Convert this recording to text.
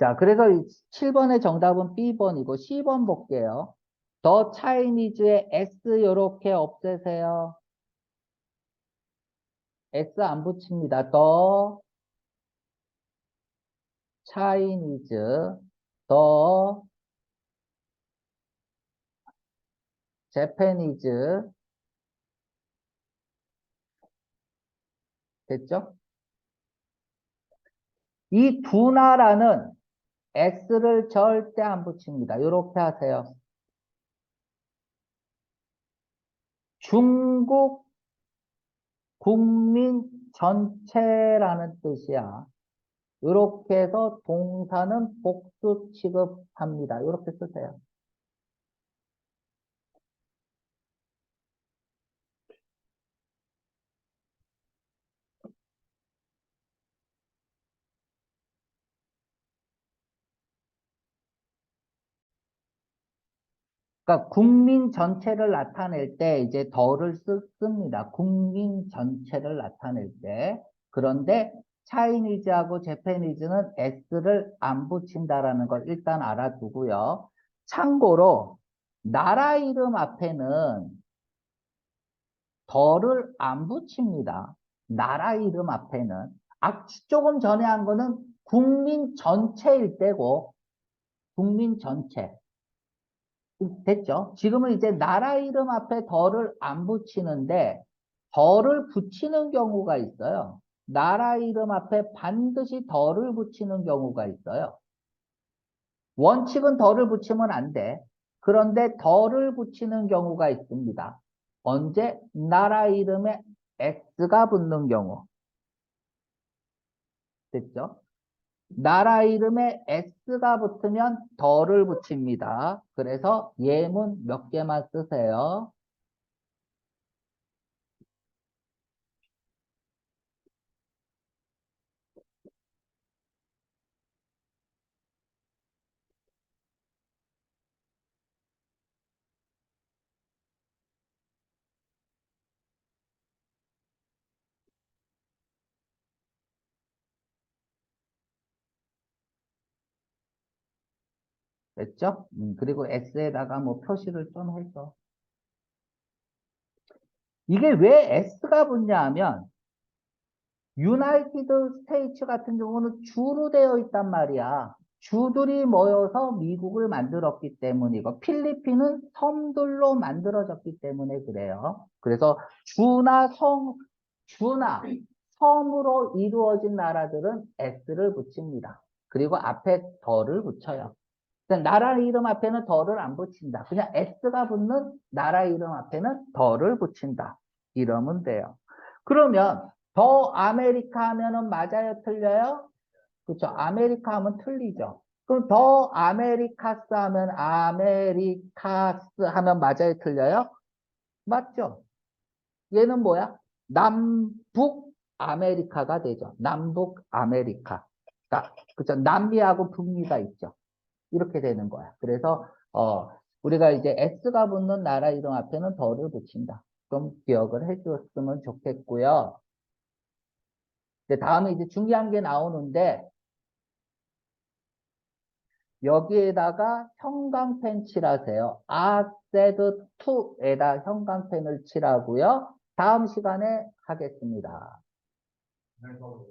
자, 그래서 7번의 정답은 B번이고, C번 볼게요. 더 차이니즈의 S 요렇게 없애세요. S 안 붙입니다. 더 차이니즈, 더 재패니즈 됐죠? 이 두 나라는 S를 절대 안 붙입니다. 이렇게 하세요. 중국 국민 전체라는 뜻이야. 이렇게 해서 동사는 복수 취급합니다. 이렇게 쓰세요. 그러니까 국민 전체를 나타낼 때 이제 더를 쓰, 씁니다. 국민 전체를 나타낼 때. 그런데 차이니즈하고 재패니즈는 S를 안 붙인다라는 걸 일단 알아두고요. 참고로 나라 이름 앞에는 더를 안 붙입니다. 나라 이름 앞에는. 아, 조금 전에 한 거는 국민 전체일 때고 국민 전체. 됐죠? 지금은 이제 나라 이름 앞에 더를 안 붙이는데 더를 붙이는 경우가 있어요. 나라 이름 앞에 반드시 더를 붙이는 경우가 있어요. 원칙은 더를 붙이면 안 돼. 그런데 더를 붙이는 경우가 있습니다. 언제? 나라 이름에 S가 붙는 경우. 됐죠? 나라 이름에 S가 붙으면 더를 붙입니다. 그래서 예문 몇 개만 쓰세요. 됐죠? 음, 그리고 S에다가 뭐 표시를 좀 해서. 이게 왜 S가 붙냐 하면, 유나이티드 스테이츠 같은 경우는 주로 되어 있단 말이야. 주들이 모여서 미국을 만들었기 때문이고, 필리핀은 섬들로 만들어졌기 때문에 그래요. 그래서 주나 성, 주나 섬으로 이루어진 나라들은 S를 붙입니다. 그리고 앞에 더를 붙여요. 나라 이름 앞에는 더를 안 붙인다. 그냥 S가 붙는 나라 이름 앞에는 더를 붙인다. 이러면 돼요. 그러면 더 아메리카 하면은 맞아요? 틀려요? 그렇죠. 아메리카 하면 틀리죠. 그럼 더 아메리카스 하면 아메리카스 하면 맞아요? 틀려요? 맞죠? 얘는 뭐야? 남북 아메리카가 되죠. 남북 아메리카. 그렇죠. 남미하고 북미가 있죠. 이렇게 되는 거야. 그래서 어 우리가 이제 S가 붙는 나라 이름 앞에는 더를 붙인다. 그럼 기억을 해주었으면 좋겠고요. 이제 다음에 이제 중요한 게 나오는데 여기에다가 형광펜 칠하세요. Said to에다 형광펜을 칠하고요. 다음 시간에 하겠습니다.